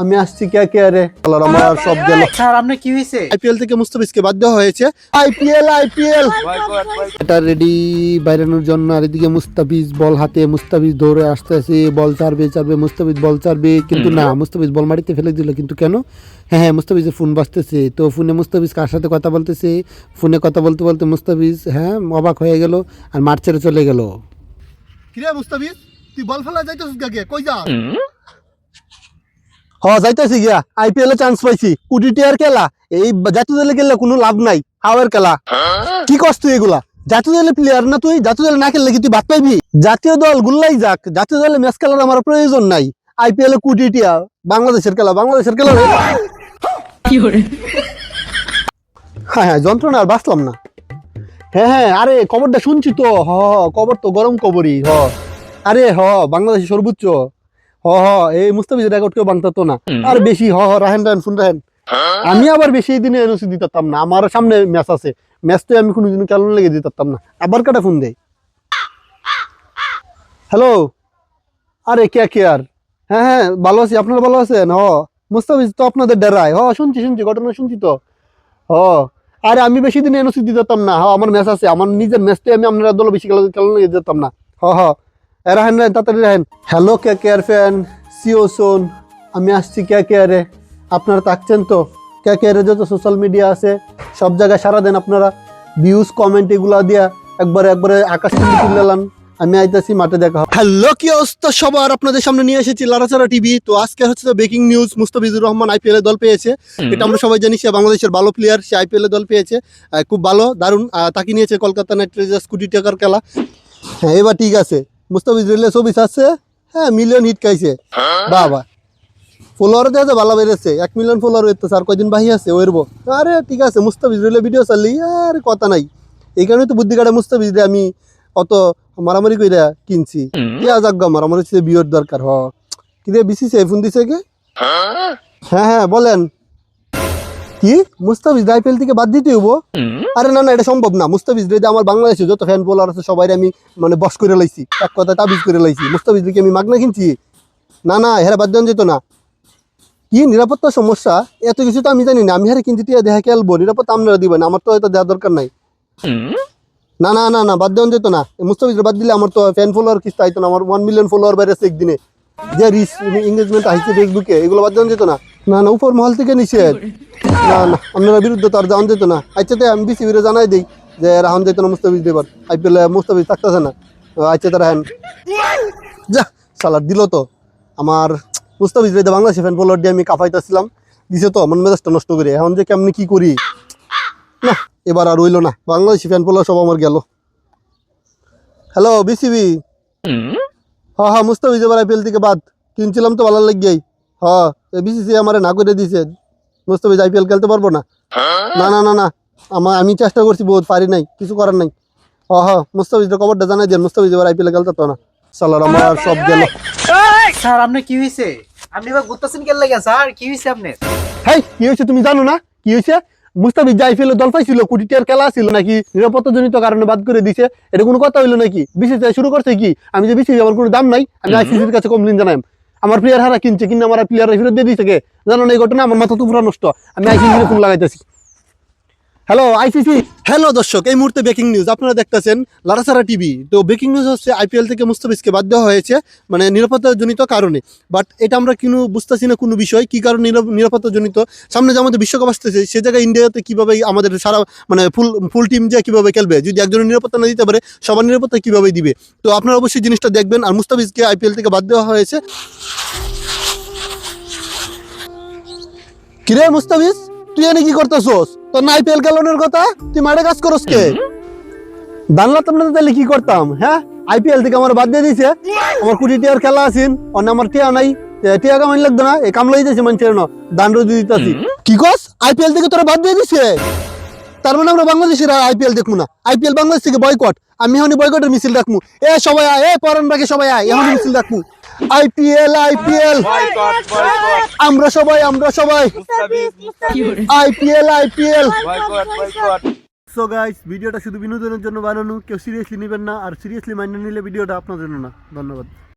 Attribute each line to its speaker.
Speaker 1: আমি আসছি কে কে রে? খেলার আমার সব গেল।
Speaker 2: স্যার আপনার কি হয়েছে?
Speaker 1: আইপিএল থেকে মুস্তাফিজকে বাদ দেওয়া হয়েছে আইপিএল আইপিএল এটা রেডি বাইরানোর জন্য। আর এদিকে মুস্তাফিজ বল হাতে মুস্তাফিজ দৌড়ে আসতেছে। বল চারবে চারবে মুস্তাফিজ বল চারবে কিন্তু না মুস্তাফিজ বল মাটিতে ফেলে দিল। কিন্তু কেন? হ্যাঁ হ্যাঁ মুস্তাফিজের ফোন বাজতেছে। তো ফোনে মুস্তাফিজ কার সাথে কথা বলতেছে? ফোনে কথা বলতে বলতে মুস্তাফিজ হ্যাঁ অবাক হয়ে গেল আর মাঠ ছেড়ে চলে গেল। কিরে মুস্তাফিজ তুই বল ফেলা যাইতেছিস গাকে কই যা হ যাইতেছি গিয়া। আইপিএল এ চান্স পাইছি। কোটি টিয়ার খেলা এই জাতীয় দলে গেলে কোনো লাভ নাই হাওয়ার খেলা। কি করছ তুই এগুলা? জাতীয় দলের প্লেয়ার না তুই? জাতীয় দলে না খেললে কি তুই বাদ পাইবি? জাতীয় দল গুল্লাই যাক জাতীয় দলে ম্যাচ খেলার আমার প্রয়োজন নাই। আইপিএল এ কোটি টিয়া বাংলাদেশের খেলা বাংলাদেশের খেলা। হ্যাঁ হ্যাঁ যন্ত্রণা আর বাঁচলাম না। হ্যাঁ হ্যাঁ আরে খবরটা শুনছি তো। হ হ, খবর তো গরম খবরই হ। আরে হ বাংলাদেশের সর্বোচ্চ। হ হ এই মুস্তাফিজ রেকর্ড কেউ বাংতো না। আর বেশি হ হ রাহেন রাহেন শুন রাহেন আমি আবার বেশি দিনে এনওসি দিতাম না। আমার সামনে ম্যাচ আছে। ম্যাচটা আমি কোনোদিন কেমন লেগে দিতাম না। আবার কাটা ফোন দেয়। হ্যালো আরে কে কে আর? হ্যাঁ হ্যাঁ ভালো আছি। আপনারা ভালো আছেন? হ। মুস্তাফিজ তো আপনাদের ডেরায়। হ শুনছি শুনছি ঘটনা শুনছি তো। হ। আরে আমি বেশি দিন এনওসি দিতাম না। হ আমার ম্যাচ আছে। আমার নিজের ম্যাচটাই আমি আপনারা দল বেশি খেলা খেলা লেগে যেতাম না। হ হ। রাহেন রাহেন তাড়াতাড়ি রাহেন হ্যালো কে কেয়ার ফ্যান সিও সোন আমি আসছি কে কে আরে। আপনারা থাকছেন তো? কে কে আরে যত সোশ্যাল মিডিয়া আছে সব জায়গায় সারা দেন আপনারা। ভিউজ কমেন্ট এগুলা দিয়া একবারে একবারে আকাশ তুললাম আমি আইতাছি মাঠে দেখা হ্যালো কি অবস্থা সবার? আপনাদের সামনে নিয়ে এসেছি লারাচারা টিভি তো আজকে হচ্ছে breaking news Mustafizur Rahman IPL দল পেয়েছে। এটা আমরা সবাই জানি সে বাংলাদেশের ভালো প্লেয়ার সে আইপিএল দল পেয়েছে। খুব ভালো দারুণ। তাকে নিয়েছে কলকাতা নাইট রাইডার্স কোটি টাকার খেলা। হ্যাঁ এবার ঠিক আছে। মুস্তাফিজ রিলে ছবি আছে হ্যাঁ মিলিয়ন হিট খাইছে। বাবা। ফলোয়ার দেওয়া ভালো বেড়েছে। এক মিলিয়ন ফলোয়ার হইতেছে আর কয়দিন বাহি আছে ওইরবো আরে, ঠিক আছে, মুস্তাফিজ রিলে ভিডিও চাললি আর, কথা নাই। এই কারণে তো বুদ্ধি কাটে মুস্তাফিজ রে, আমি অত মারামারি কইরা কিনছি। কে আমার হচ্ছে বিয়ের দরকার, হ। কি রে, বিসিসি ফোন দিছে কে? হ্যাঁ হ্যাঁ বলেন। কি? মুস্তাফিজ আইপিএল থেকে বাদ দিতে হব আরে না না এটা সম্ভব না। মুস্তাফিজ রে আমার বাংলাদেশে যত ফ্যান বোলার আছে সবাই আমি মানে বস করে লাইছি। এক কথা তাবিজ করে লাইছি। মুস্তাফিজ কি আমি মাগনা কিনছি? না না হেরা বাদ দেওয়া যেত না। কি নিরাপত্তার সমস্যা? এত কিছু তো আমি জানি না। আমি হারে কিনছি টিয়া দেখা খেলব। নিরাপত্তা আপনারা দিবেন আমার তো এটা দেওয়ার দরকার নাই। না না না না বাদ দেওয়া যেত না। মুস্তাফিজ বাদ দিলে আমার তো ফ্যান ফলোয়ার কিস্তা আইতো না। আমার ওয়ান মিলিয়ন ফলোয়ার বেড়েছে একদিনে। যে রিস এঙ্গেজমেন্ট আসছে ফেসবুকে এগুলো বাদ দেওয়া যেত না। না না উপর মহল থেকে নিষেধ না না আপনারা বিরুদ্ধে তো আর যাওয়া যেত না। আচ্ছা তো আমি বিসিবিরে জানাই দিই যে রাহন যেত না মুস্তাফিজ দেবার। আইপিএল মুস্তাফিজ থাকতেছে না। আচ্ছা তো রাহেন যা সালার দিল তো। আমার মুস্তাফিজ রেদে বাংলাদেশে ফ্যান ফলোয়ার দিয়ে আমি কাফাইতেছিলাম দিছে তো আমার মেজাজটা নষ্ট করে। এখন যে কেমনি কি করি? না এবার আর রইল না। বাংলাদেশি ফ্যান ফলোয়ার সব আমার গেল। হ্যালো বিসিবি হ্যাঁ হ্যাঁ মুস্তাফিজ এবার আইপিএল থেকে বাদ। কিনছিলাম তো ভালো লাগিয়াই। হ্যাঁ। বিসিসি আমার না করে দিছে। মুস্তাফিজ আইপিএল খেলতে পারব না। না না না না। আমার আমি চেষ্টা করছি বহুত পারি নাই কিছু করার নাই। হ্যাঁ হ্যাঁ মুস্তাফিজের খবরটা জানাই দেন মুস্তাফিজ এবার আইপিএল খেলতে তো না। সালার আমার সব গেল।
Speaker 2: স্যার আপনার কি হয়েছে আপনি এবার ঘুরতেছেন কেন লাগে? স্যার কি হয়েছে আপনার?
Speaker 1: হেই কি হয়েছে তুমি জানো না? কি হয়েছে মুস্তাফিজ আইপিএল দল পাইছিল কোটি টিয়ার খেলা ছিল নাকি? নিরাপত্তাজনিত কারণে বাদ করে দিছে। এটা কোনো কথা হইল নাকি? বিসিসি শুরু করছে কি? আমি যে বিসিসি আমার কোনো দাম নাই আমি আইসিসির কাছে কমপ্লেন জানাই আমার প্লেয়ার হারা কিনছে কিন্তু আমার প্লেয়ার ফেরত দিয়ে দিছে জানো না এই ঘটনা? আমার মাথা তো পুরো নষ্ট। আমি আইসিসির ফোন লাগাইতেছি। হ্যালো আইসিসি হ্যালো দর্শক, এই মুহূর্তে ব্রেকিং নিউজ আপনারা দেখতেছেন লারাসারা টিভি তো ব্রেকিং নিউজ হচ্ছে আইপিএল থেকে মুস্তাফিজকে বাদ দেওয়া হয়েছে মানে নিরাপত্তাজনিত কারণে। বাট এটা আমরা কোনো বুঝতেছি না কোনো বিষয়, কি কারণে নিরাপত্তাজনিত। সামনে যে আমাদের বিশ্বকাপ আসতেছে, সে জায়গায় ইন্ডিয়াতে কীভাবে আমাদের সারা মানে ফুল ফুল টিম যে কীভাবে খেলবে, যদি একজনের নিরাপত্তা না দিতে পারে, সবার নিরাপত্তা কীভাবে দিবে? তো আপনারা অবশ্যই জিনিসটা দেখবেন, আর মুস্তাফিজকে আইপিএল থেকে বাদ দেওয়া হয়েছে। কিরে মুস্তাফিজ? তুই এনে কি করতেছস? তোর নাই আইপিএল খেলানোর কথা? তুই মাঠে কাজ করস কে? জানলা তোমরা তাহলে কি করতাম হ্যাঁ? আইপিএল থেকে আমার বাদ দিয়ে দিছে। আমার কুটি টিয়ার খেলা আছেন অন্য আমার টিয়া নাই। টিয়া কামাই লাগতো না এ কামলাই দিয়েছে মানুষের ন দান রোজ দিতেছি। কি কস? আইপিএল থেকে তোরা বাদ দিয়ে দিছে? তার মানে আমরা বাংলাদেশের আইপিএল দেখব না। আইপিএল বাংলাদেশ থেকে বয়কট আমি এখন বয়কটের মিছিল রাখব। এ সবাই আয়, এ পরান বাকি সবাই আয় এখন মিছিল রাখব। IPL IPL. আমরা সবাই আমরা সবাই। IPL IPL. সো গাইস ভিডিওটা শুধু বিনোদনের জন্য বানানো, কেউ সিরিয়াসলি নেবেন না, আর সিরিয়াসলি মাইন্ড নিলে ভিডিওটা আপনার জন্য না। ধন্যবাদ।